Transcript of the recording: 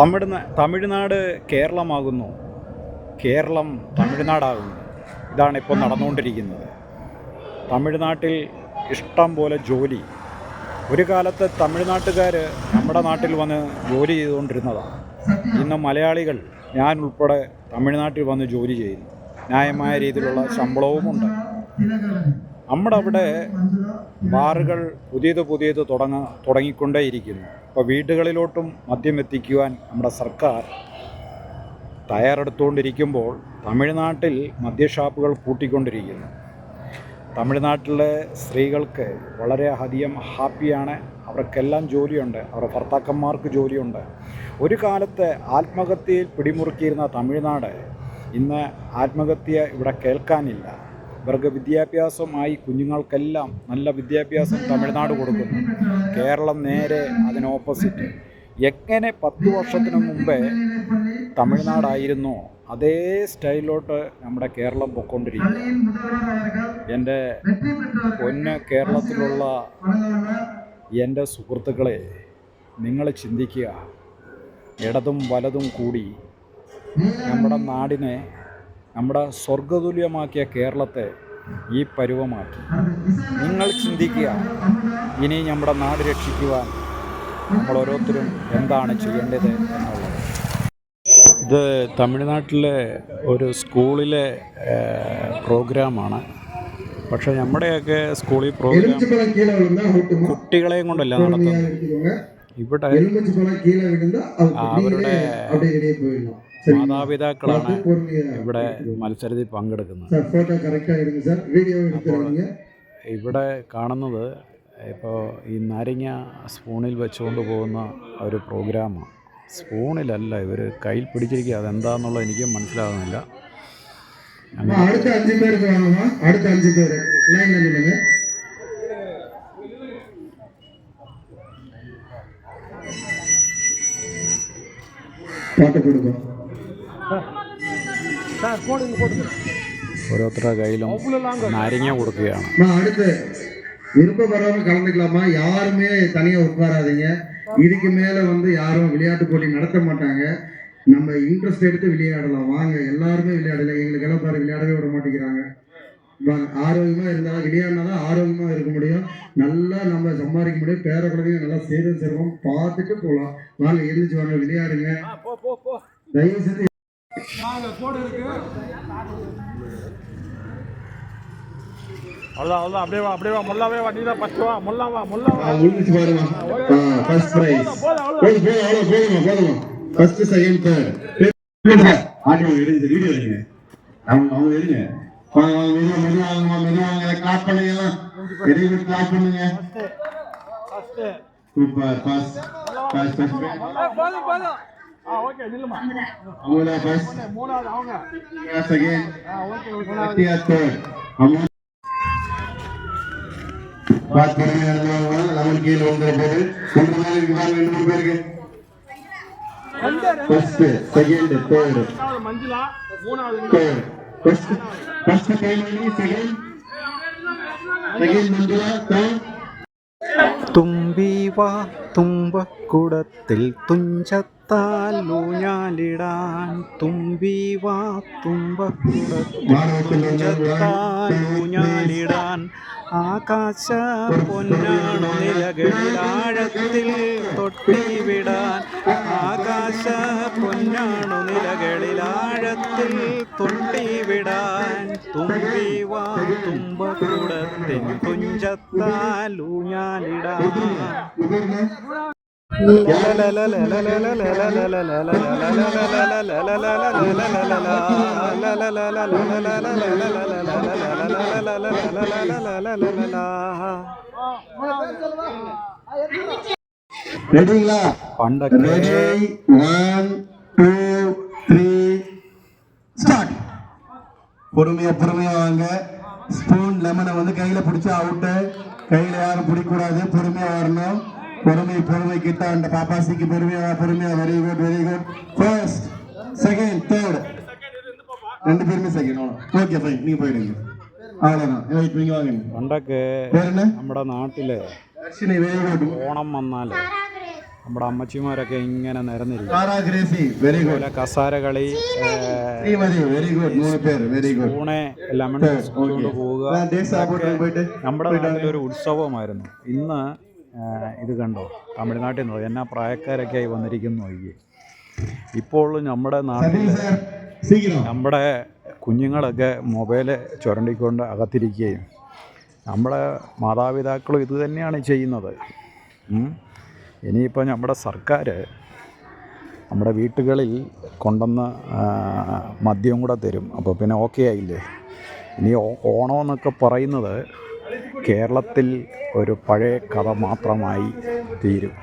തമിഴ്നാ തമിഴ്നാട് കേരളമാകുന്നു. കേരളം തമിഴ്നാടാകുന്നു. ഇതാണ് ഇപ്പോൾ നടന്നുകൊണ്ടിരിക്കുന്നത്. തമിഴ്നാട്ടിൽ ഇഷ്ടം പോലെ ജോലി. ഒരു കാലത്ത് തമിഴ്നാട്ടുകാർ നമ്മുടെ നാട്ടിൽ വന്ന് ജോലി ചെയ്തുകൊണ്ടിരുന്നതാണ്. ഇന്ന് മലയാളികൾ ഞാൻ ഉൾപ്പെടെ തമിഴ്നാട്ടിൽ വന്ന് ജോലി ചെയ്യുന്നു. ന്യായമായ രീതിയിലുള്ള ശമ്പളവുമുണ്ട്. നമ്മുടെ അവിടെ ബാറുകൾ പുതിയത് പുതിയത് തുടങ്ങ തുടങ്ങിക്കൊണ്ടേയിരിക്കുന്നു. ഇപ്പോൾ വീടുകളിലോട്ടും മദ്യം എത്തിക്കുവാൻ നമ്മുടെ സർക്കാർ തയ്യാറെടുത്തുകൊണ്ടിരിക്കുമ്പോൾ തമിഴ്നാട്ടിൽ മദ്യഷാപ്പുകൾ കൂട്ടിക്കൊണ്ടിരിക്കുന്നു തമിഴ്നാട്ടിലെ സ്ത്രീകൾക്ക് വളരെ അധികം ഹാപ്പിയാണ്. അവർക്കെല്ലാം ജോലിയുണ്ട്. അവരുടെ ഭർത്താക്കന്മാർക്ക് ജോലിയുണ്ട്. ഒരു കാലത്ത് ആത്മഹത്യയിൽ പിടിമുറുക്കിയിരുന്ന തമിഴ്നാട് ഇന്ന് ആത്മഹത്യ ഇവിടെ കേൾക്കാനില്ല. ഇവർക്ക് വിദ്യാഭ്യാസമായി കുഞ്ഞുങ്ങൾക്കെല്ലാം നല്ല വിദ്യാഭ്യാസം തമിഴ്നാട് കൊടുക്കുന്നു. കേരളം നേരെ അതിന് ഓപ്പോസിറ്റ് എങ്ങനെ പത്ത് വർഷത്തിന് മുമ്പേ തമിഴ്നാടായിരുന്നോ അതേ സ്റ്റൈലിലോട്ട് നമ്മുടെ കേരളം പൊയ്ക്കൊണ്ടിരിക്കും എന്റെ പൊന്ന് കേരളത്തിലുള്ള എന്റെ സുഹൃത്തുക്കളെ നിങ്ങൾ ചിന്തിക്കുക. ഇടതും വലതും കൂടി നമ്മുടെ നാടിനെ നമ്മുടെ സ്വർഗതുല്യമാക്കിയ കേരളത്തെ ഈ പരുവമാക്കി. നിങ്ങൾ ചിന്തിക്കുക ഇനി നമ്മുടെ നാട് രക്ഷിക്കുവാൻ നമ്മൾ ഓരോരുത്തരും എന്താണ് ചെയ്യേണ്ടത് എന്നുള്ളത്. ഇത് തമിഴ്നാട്ടിലെ ഒരു സ്കൂളിലെ പ്രോഗ്രാമാണ്. പക്ഷേ നമ്മുടെയൊക്കെ സ്കൂളിൽ പ്രോഗ്രാം കുട്ടികളെയും കൊണ്ടല്ല നടത്തുന്നത്. ഇവിടെ അവരുടെ മാതാപിതാക്കളാണ് ഇവിടെ മത്സരത്തിൽ പങ്കെടുക്കുന്നത്. ഇവിടെ കാണുന്നത് ഇപ്പോൾ ഈ നാരങ്ങ സ്പൂണിൽ വെച്ചുകൊണ്ട് പോകുന്ന ഒരു പ്രോഗ്രാമാണ്. സ്പൂണിലല്ല ഇവർ കയ്യിൽ പിടിച്ചിരിക്കുക. അതെന്താന്നുള്ളത് എനിക്ക് മനസ്സിലാകുന്നില്ല. അടുത്ത അടുത്ത പേര്. പാട്ട് കൊടുക്കാം ഓരോരുത്തരുടെ കയ്യിലും നാരങ്ങ കൊടുക്കുകയാണ് அம்மா, அடுத்து விருப்பப்படுறவங்க கலந்துக்கலாமா யாருமே தனியா உட்காராதீங்க இதுக்கு மேல வந்து யாரும் விளையாட்டு போட்டி நடத்த மாட்டாங்க நம்ம இன்ட்ரெஸ்ட் எடுத்து விளையாடலாம் வாங்க எல்லாருமே விளையாடலாம் எங்களுக்கு எல்லாம் பாரு விளையாடவே விட மாட்டேங்கிறாங்க வாங்க ஆரோக்கியமா இருந்தாலும் விளையாடினா தான் ஆரோக்கியமா இருக்க முடியும் நல்லா நம்ம சம்பாதிக்க முடியும் பேர குழந்தைங்க நல்லா சேரும் செல்வம் பார்த்துட்டு போகலாம் வாங்க எழுந்திரிச்சு வாங்க விளையாடுங்க தயவு செஞ்சு அவ்வளோதான் அவ்வளோதான் அப்படியே வா அப்படியே வா முல்லாவே வா நீ தான் ஃபஸ்ட்டு வா முல்லா வா முல்லா வா. விழுந்துச்சு பாருமா. ஃபர்ஸ்ட் பிரைஸ் போதும் போதும் அவ்வளோ போதுமா போதுமா ஃபர்ஸ்ட் செகண்ட் தேர்ட் ஆடியோ எடுங்க வீடியோ எடுங்க. அவங்க அவங்க எடுங்க வாங்க வாங்க மெதுவா மெதுவா வாங்கம்மா மெதுவா வாங்க. கிளாப் பண்ணுங்க. எல்லாம் பெரிய கிளாப் பண்ணுங்க. சூப்பர் ஃபர்ஸ்ட் ஃபர்ஸ்ட் ஃபர்ஸ்ட் போதும் போதும். ஆ ஓகே நில்லுமா அவங்கள ஃபர்ஸ்ட் மூணாவது அவங்க செகண்ட் ஆ ஓகே ஓகே சத்யா தேர்ட் அவங்க பாத் பொறுமையா இருந்தவங்க லெமன் கீழே வந்துற போது ஒன்று மேல இருக்கு பாருங்க ரெண்டு மூணு பேருக்கு ஃபர்ஸ்ட் செகண்ட் தேர்ட் ரெண்டாவது மஞ்சுளா மூணாவது third first first Kaimani second second Manjula third തുമ്പി വാ തുമ്പക്കുടത്തിൽ തുഞ്ചത്താൽ ഊഞ്ഞാലിടാൻ. തുമ്പി വാ തുമ്പക്കുടത്തിൽ തുഞ്ചത്താൽ ഊഞ്ഞാലിടാൻ. ആകാശ പൊന്നാണു നിലകളിലാഴത്തിൽ തൊട്ടിവിടാൻ. ആകാശ പൊന്നാണു നിലകളിലാഴത്തിൽ തൊട്ടിവിടാൻ. തുമ്പി വാ തുമ്പക്കുടത്തിൽ തുഞ്ചത്താൽ ഊഞ്ഞാലിടാൻ ரெடிங்களா പണ്ടൊക്കെ ready one two three start பொறுமையா பொறுமையா வாங்க ஸ்பூன் லெமனை வந்து கையில பிடிச்சா அவுட்டு கையில யாரும் பிடிக்கூடாது பொறுமையா வரணும் பொறுமை பொறுமை கிட்ட அந்த பாப்பாசிக்கு பொறுமையா வா, பொறுமையா very good very good first second third ரெண்டு பேருமே செகண்ட் ஓகே ஃபைன் நீங்க போயிடுங்க அவ்வளவுதான் வெயிட் நீங்க வாங்க പണ്ടൊക്കെ பேர் என்ன നമ്മുടെ നാട്ടില് தர்ஷினி வெரி குட் ഓണം വന്നാൽ നമ്മുടെ അമ്മച്ചിമാരൊക്കെ ഇങ്ങനെ നിരന്നിരിക്കും കസാരകളി ഗ്രേസി വെരി ഗുഡ് അതുപോലെ ശ്രീമതി വെരി ഗുഡ് മൂന്ന് പേര് വെരി ഗുഡ് പൂണെ ലെമൺ കൊണ്ട് പോവുക. നമ്മുടെ നാട്ടിലൊരു ഉത്സവമായിരുന്നു. ഇന്ന് ഇത് കണ്ടോ? തമിഴ്നാട്ടിൽ നിന്ന് എന്നാ പ്രായക്കാരൊക്കെ ആയി വന്നിരിക്കുന്നു നോക്കി ഇപ്പോൾ നമ്മുടെ നാട്ടിൽ നമ്മുടെ കുഞ്ഞുങ്ങളൊക്കെ മൊബൈൽ ചുരണ്ടിക്കൊണ്ട് അകത്തിരിക്കുകയും. നമ്മുടെ മാതാപിതാക്കളും ഇത് തന്നെയാണ് ചെയ്യുന്നത്. ഇനിയിപ്പോൾ നമ്മുടെ സർക്കാർ നമ്മുടെ വീട്ടുകളിൽ കൊണ്ടുവന്ന് മദ്യം കൂടെ തരും. അപ്പോൾ പിന്നെ ഓക്കെ ആയില്ലേ? ഇനി ഓണമെന്നൊക്കെ പറയുന്നത് കേരളത്തിൽ ഒരു പഴയ കഥ മാത്രമായി തീരും.